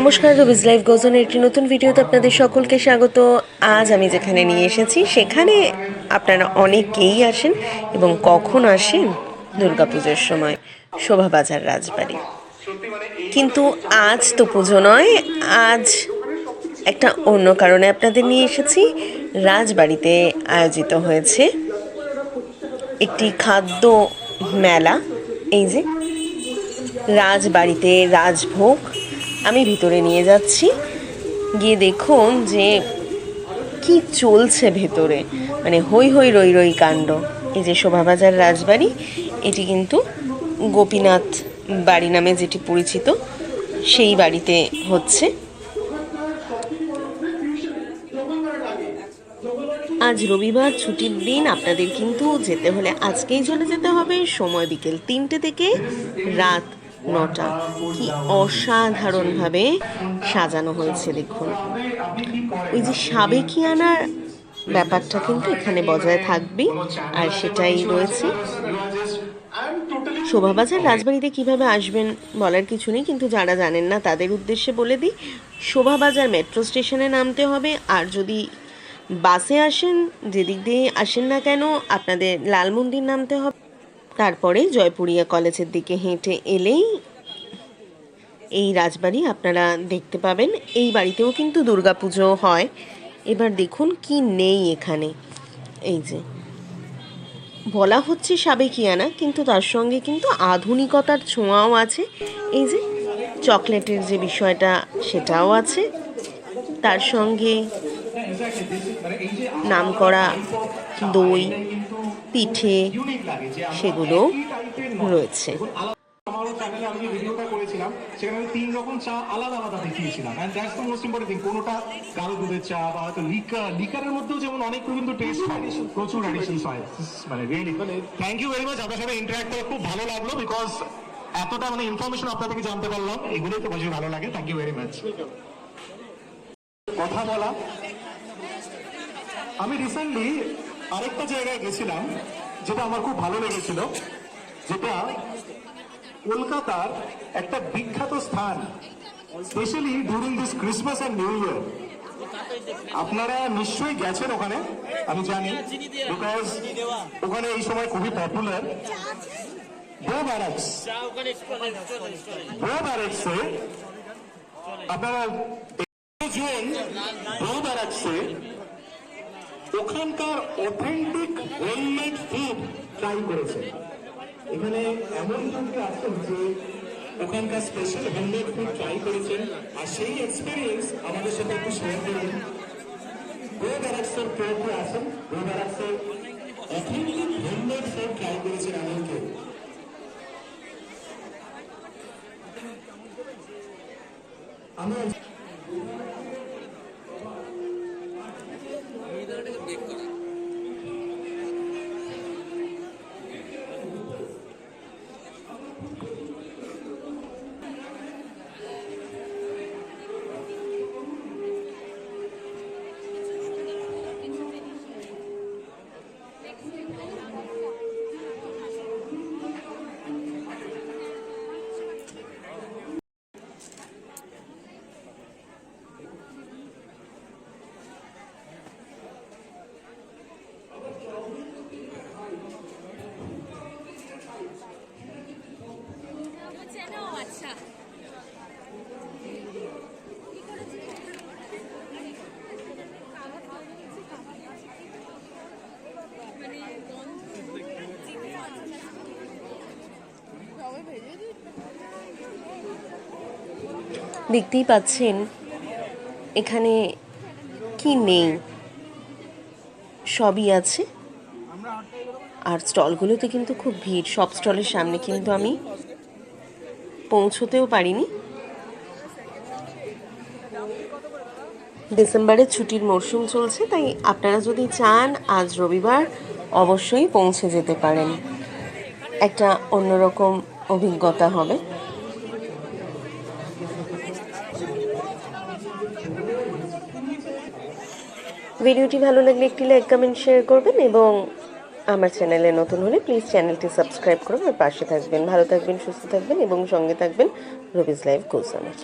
নমস্কার, রবিজ লাইভ গোজনের একটি নতুন ভিডিওতে আপনাদের সকলকে স্বাগত। আজ আমি যেখানে নিয়ে এসেছি, সেখানে আপনারা অনেকেই আসেন এবং কখন আসেন? দুর্গাপুজোর সময়, শোভাবাজার রাজবাড়ি। কিন্তু আজ তো পুজো নয়, আজ একটা অন্য কারণে আপনাদের নিয়ে এসেছি। রাজবাড়িতে আয়োজিত হয়েছে একটি খাদ্য মেলা, এই যে রাজবাড়িতে রাজভোগ আমি ভিতরে নিয়ে যাচ্ছি। গিয়ে দেখুন যে কি চলছে ভেতরে। মানে হই হই রই রই কাণ্ড। এই যে শোভাবাজার রাজবাড়ি, এটি কিন্তু গোপীনাথ বাড়ি নামে যেটি পরিচিত, সেই বাড়িতে হচ্ছে। আজ রবিবার ছুটির দিন, আপনাদের কিন্তু যেতে হলে আজকেই চলে যেতে হবে। সময় বিকেল তিনটে থেকে রাত নটা কি অসাধারণভাবে সাজানো হয়েছে, দেখুন। ওই যে সাবেকিয়ানার ব্যাপারটা কিন্তু এখানে বজায় থাকবে, আর সেটাই রয়েছে। শোভাবাজার রাজবাড়িতে কীভাবে আসবেন বলার কিছু নেই, কিন্তু যারা জানেন না তাদের উদ্দেশ্যে বলে দিই, শোভাবাজার মেট্রো স্টেশনে নামতে হবে, আর যদি বাসে আসেন, যেদিক দিয়ে আসেন না কেন, আপনাদের লাল মন্দির নামতে হবে। তারপরে জয়পুরিয়া কলেজের দিকে হেঁটে এলেই এই রাজবাড়ি আপনারা দেখতে পাবেন। এই বাড়িতেও কিন্তু দুর্গাপুজো হয়। এবার দেখুন কি নেই এখানে। এই যে। বলা হচ্ছে সাবেকিয়ানা, কিন্তু তার সঙ্গে কিন্তু আধুনিকতার ছোঁয়াও আছে। এই যে, চকলেটের যে বিষয়টা, সেটাও আছে। তার সঙ্গে নামকরা দই, পিঠে সেগুলো রয়েছে। চা বা হয়তো লিকার লিকারের মধ্যেও যেমন অনেক কিন্তু টেস্ট প্রচুর ইউ ভেরি করে খুব ভালো লাগল বিকজ এতটা মানে ইনফরমেশন আপনার থেকে জানতে পারলাম এগুলোই তো বেশি ভালো লাগে থ্যাংক ইউ ভেরি মাচ কথা বলা। আমি রিসেন্টলি আরেকটা জায়গায় গেছিলাম যেটা আমার খুব ভালো লেগেছিল যেটা কলকাতার একটা বিখ্যাত স্থান specially during this Christmas and New Year আপনারা নিশ্চয়ই গেছেন ওখানে আমি জানি বিকজ ওখানে এই সময় খুবই পপুলার বো ব্যারাক্স বো ব্যারাক্সে আপনারা জুন বো ব্যারাক্সে ওখানকার অথেন্টিক হোমমেড ফুড ট্রাই করেছে। এখানে এমন লোককে আছেন যে ওখানকার স্পেশাল হোমমেড ফুড ট্রাই করেছেন আর সেই এক্সপিরিয়েন্স আমাদের সাথে একটু শেয়ার করবেন গো ব্যারাক্সের প্রয়োগে আছেন গো ব্যারাক্সের অথেন্টিক হোমমেড ফুড ট্রাই করেছেন এমন কেউ আমি Thank you. দেখতেই পাচ্ছেন এখানে কি নেই। সবই আছে। আর স্টলগুলোতে কিন্তু খুব ভিড়। সব স্টলের সামনে কিন্তু আমি পৌঁছতেও পারিনি। ডিসেম্বরের ছুটির মরশুম চলছে, তাই আপনারা যদি চান, আজ রবিবার অবশ্যই পৌঁছে যেতে পারেন। একটা অন্যরকম অভিজ্ঞতা হবে। ভিডিওটি ভালো লাগলে একটি লাইক, কমেন্ট শেয়ার করবেন এবং আমার চ্যানেলে নতুন হলে প্লিজ চ্যানেলটি সাবস্ক্রাইব করুন আর পাশে থাকবেন। ভালো থাকবেন, সুস্থ থাকবেন এবং সঙ্গে থাকবেন রবিজ লাইভ গোসানের